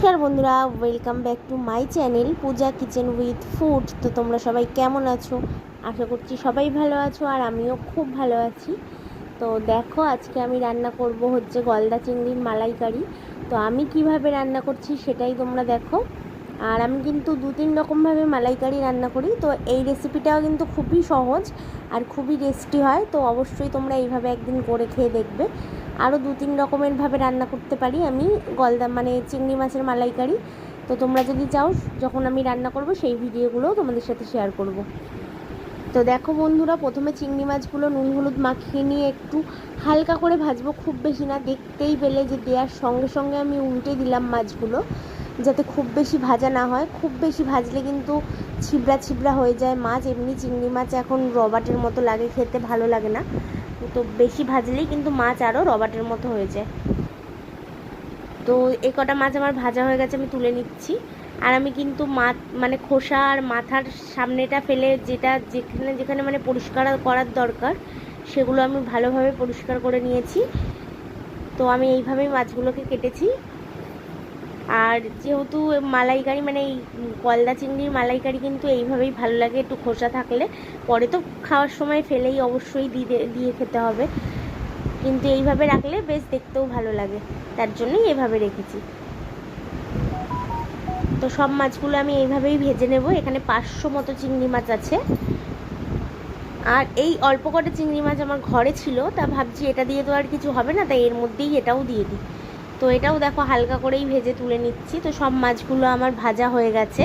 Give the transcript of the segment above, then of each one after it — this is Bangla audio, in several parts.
নমস্কার বন্ধুরা welcome back to my channel Puja kitchen with food তো তোমরা সবাই কেমন আছো? আশা করছি সবাই ভালো আছো আর আমিও খুব ভালো আছি। তো দেখো, আজকে আমি রান্না করব হচ্ছে গলদা চিংড়ির মালাইকারি। তো আমি কীভাবে রান্না করছি সেটাই তোমরা দেখো। আর আমি কিন্তু দু তিন রকমভাবে মালাইকারি রান্না করি, তো এই রেসিপিটাও কিন্তু খুবই সহজ আর খুবই টেস্টি হয়, তো অবশ্যই তোমরা এইভাবে একদিন করে খেয়ে দেখবে। আরও দু তিন রকমেরভাবে রান্না করতে পারি আমি, গলদা মানে চিংড়ি মাছের মালাইকারি। তো তোমরা যদি চাও, যখন আমি রান্না করব, সেই ভিডিওগুলোও তোমাদের সাথে শেয়ার করব। তো দেখো বন্ধুরা, প্রথমে চিংড়ি মাছগুলো নুন হলুদ মাখিয়ে নিয়ে একটু হালকা করে ভাজবো, খুব বেশি না, দেখতেই পেলে যে দেওয়ার সঙ্গে সঙ্গে আমি উল্টে দিলাম মাছগুলো। যাতে খুব বেশি ভাজা না হয়। খুব বেশি ভাজলে কিন্তু ছিবড়া ছিবড়া হয়ে যায় মাছ, এমনি চিংড়ি মাছ এখন রবাটের মতো লাগে, খেতে ভালো লাগে না। তো বেশি ভাজলেই কিন্তু মাছ আরও রবাটের মতো হয়ে যায়। তো এই কটা মাছ আমার ভাজা হয়ে গেছে, আমি তুলে নিচ্ছি। আর আমি কিন্তু মাছ মানে খোসা আর মাথার সামনেটা ফেলে যেটা যেখানে যেখানে মানে পরিষ্কার করার দরকার, সেগুলো আমি ভালোভাবে পরিষ্কার করে নিয়েছি। তো আমি এইভাবেই মাছগুলোকে কেটেছি। আর যেহেতু মালাইকারি মানে এই গলদা চিংড়ির মালাইকারি কিন্তু এইভাবেই ভালো লাগে একটু খোসা থাকলে। পরে তো খাওয়ার সময় ফেলেই অবশ্যই দিয়ে দিয়ে খেতে হবে। কিন্তু এইভাবে রাখলে বেশ দেখতেও ভালো লাগে। তার জন্যই এভাবে রেখেছি। তো সব মাছগুলো আমি এইভাবেই ভেজে নেব। এখানে পাঁচশো মতো চিংড়ি মাছ আছে। আর এই অল্প কটা চিংড়ি মাছ আমার ঘরে ছিল, তা ভাবছি এটা দিয়ে তো আর কিছু হবে না, তাই এর মধ্যেই এটাও দিয়ে দিই। তো এটাও দেখো হালকা করেই ভেজে তুলে নিচ্ছি। তো সব মাছগুলো আমার ভাজা হয়ে গেছে।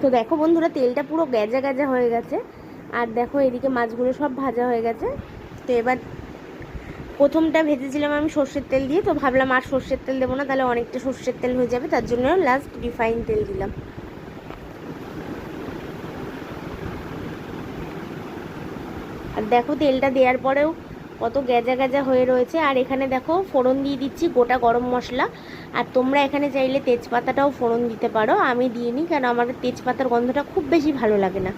তো দেখো বন্ধুরা, তেলটা পুরো গ্যাজা গ্যাজা হয়ে গেছে। আর দেখো এদিকে মাছগুলো সব ভাজা হয়ে গেছে। তো এবার প্রথমটা ভেজেছিলাম আমি সর্ষের তেল দিয়ে। তো ভাবলাম আর সর্ষের তেল দেবো না, তাহলে অনেকটা সর্ষের তেল হয়ে যাবে। তার জন্য লাস্ট রিফাইন তেল দিলাম। আর দেখো তেলটা দেওয়ার পরেও কত গ্যাজা গ্যাজা হয়ে রয়েছে। আর এখানে দেখো ফোড়ন দিয়ে দিচ্ছি গোটা গরম মশলা। আর তোমরা এখানে চাইলে তেজপাতাটাও ফোড়ন দিতে পারো। আমি দিইনি কেন আমার তেজপাতার গন্ধটা খুব বেশি ভালো লাগে না।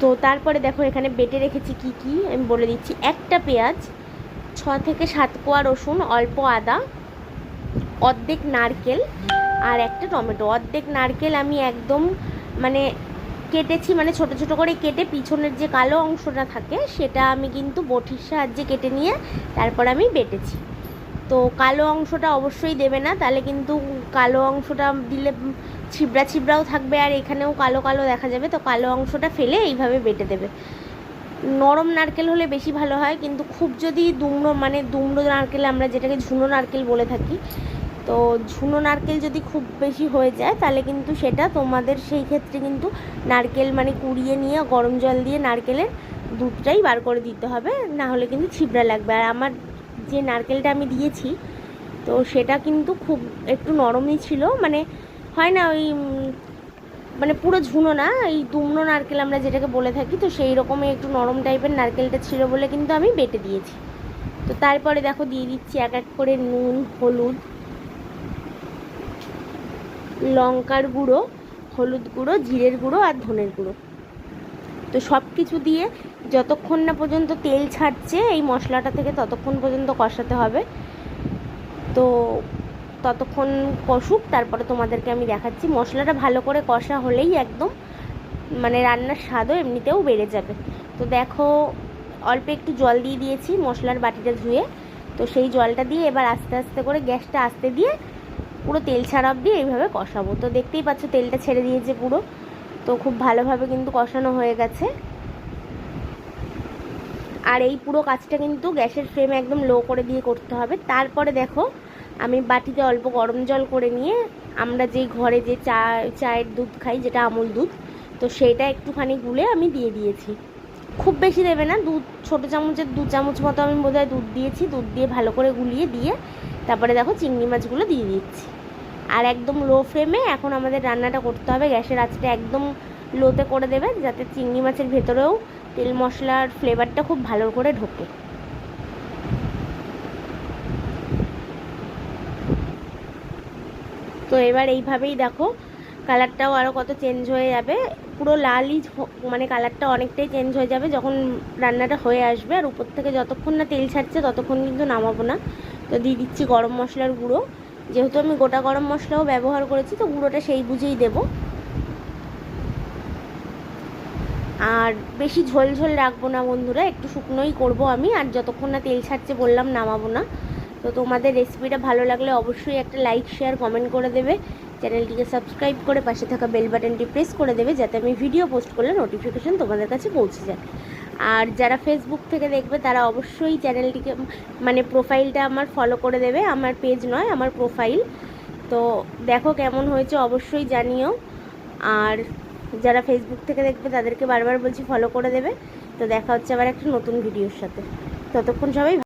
তো তারপরে দেখো এখানে বেটে রেখেছি কি কি? আমি বলে দিচ্ছি একটা পেঁয়াজ, ছ থেকে সাত কোয়া রসুন, অল্প আদা, অর্ধেক নারকেল আর একটা টমেটো। অর্ধেক নারকেল আমি একদম মানে কেটেছি মানে ছোট ছোট করে কেটে পিছনের যে কালো অংশটা থাকে, সেটা আমি কিন্তু বটির সাহায্যে কেটে নিয়ে তারপর আমি বেটেছি। তো কালো অংশটা অবশ্যই দেবে না, তাহলে কিন্তু কালো অংশটা দিলে ছিবড়া ছিবড়াও থাকবে আর এখানেও কালো কালো দেখা যাবে, তো কালো অংশটা ফেলে এইভাবে বেটে দেবে। নরম নারকেল হলে বেশি ভালো হয়, কিন্তু খুব যদি দুমড়ো মানে দুমড়ো নারকেল আমরা যেটাকে ঝুনো নারকেল বলে থাকি তো ঝুনো নারকেল যদি খুব বেশি হয়ে যায়, তাহলে কিন্তু সেটা তোমাদের সেই ক্ষেত্রে কিন্তু নারকেল মানে কুড়িয়ে নিয়ে গরম জল দিয়ে নারকেলের দুধটাই বার করে দিতে হবে, না হলে কিন্তু ছিবড়া লাগবে। আর আমার যে নারকেলটা আমি দিয়েছি, তো সেটা কিন্তু খুব একটু নরমই ছিল। মানে হয় না ওই মানে পুরো ঝুনো না, এই দুমনো নারকেল আমরা যেটাকে বলে থাকি, তো সেই রকমই একটু নরম টাইপের নারকেলটা ছিল বলে কিন্তু আমি বেটে দিয়েছি। তো তারপরে দেখো দিয়ে দিচ্ছি এক এক করে নুন, হলুদ লঙ্কার গুঁড়ো, হলুদ গুঁড়ো, জিরের গুঁড়ো আর ধনের গুঁড়ো। তো সব কিছু দিয়ে যতক্ষণ না পর্যন্ত তেল ছাড়ছে, এই মশলাটা থেকে ততক্ষণ পর্যন্ত কষাতে হবে। তো ততক্ষণ কষুক, তারপরে তোমাদেরকে আমি দেখাচ্ছি। মশলাটা ভালো করে কষা হলেই একদম মানে রান্নার স্বাদও এমনিতেও বেড়ে যাবে। তো দেখো, অল্প একটু জল দিয়ে দিয়েছি মশলার বাটিটা ধুয়ে। তো সেই জলটা দিয়ে এবার আস্তে আস্তে করে গ্যাসটা আস্তে দিয়ে পুরো তেল ছাড়া অব্দি এইভাবে কষাবো। তো দেখতেই পাচ্ছ তেলটা ছেড়ে দিয়েছে পুরো। তো খুব ভালোভাবে কিন্তু কষানো হয়ে গেছে। আর এই পুরো কাজটা কিন্তু গ্যাসের ফ্লেম একদম লো করে দিয়ে করতে হবে। তারপরে দেখো, আমি বাটিতে অল্প গরম জল করে নিয়ে আমরা যেই ঘরে যে চা, চায়ের দুধ খাই, যেটা আমুল দুধ, তো সেইটা একটুখানি গুলে আমি দিয়ে দিয়েছি। খুব বেশি দেবে না, দুধ, ছোটো চামচের দু চামচ মতো আমি বোধহয় দুধ দিয়েছি। দুধ দিয়ে ভালো করে গুলিয়ে দিয়ে তারপরে দেখো চিংড়ি মাছগুলো দিয়ে দিচ্ছি। আর একদম লো ফ্লেমে এখন আমাদের রান্নাটা করতে হবে। গ্যাসের আঁচটা একদম লোতে করে দেবে যাতে চিংড়ি মাছের ভেতরেও তেল মশলার ফ্লেভারটা খুব ভালো করে ঢোকে। তো এবার এইভাবেই দেখো কালারটাও আরও কত চেঞ্জ হয়ে যাবে। পুরো লালই মানে কালারটা অনেকটাই চেঞ্জ হয়ে যাবে যখন রান্নাটা হয়ে আসবে। আর উপর থেকে যতক্ষণ না তেল ছাড়ছে ততক্ষণ কিন্তু নামাবো না। তো দিয়ে দিচ্ছি গরম মশলার গুঁড়ো। যেহেতু আমি গোটা গরম মশলাও ব্যবহার করেছি, তো গুঁড়োটা সেই বুঝেই দেব। আর বেশি ঝোল ঝোল রাখব না বন্ধুরা, একটু শুকনোই করব আমি, আর যতক্ষণ না তেল ছাড়ছে বললাম নামাবো না। তো তোমাদের রেসিপিটা ভালো লাগলে অবশ্যই একটা লাইক শেয়ার কমেন্ট করে দেবে। চ্যানেলটিকে সাবস্ক্রাইব করে পাশে থাকা বেল বাটনটি প্রেস করে দেবে যাতে আমি ভিডিও পোস্ট করলে নোটিফিকেশন তোমাদের কাছে পৌঁছে যায়। আর যারা ফেসবুক থেকে দেখবে, তারা অবশ্যই চ্যানেলটিকে মানে প্রোফাইলটা আমার ফলো করে দেবে। আমার পেজ নয়, আমার প্রোফাইল তো দেখো কেমন হয়েছে, অবশ্যই জানিও। আর যারা ফেসবুক থেকে দেখবে, তাদেরকে বারবার বলছি ফলো করে দেবে। তো দেখা হচ্ছে আবার একটা নতুন ভিডিওর সাথে। ততক্ষণ সবাই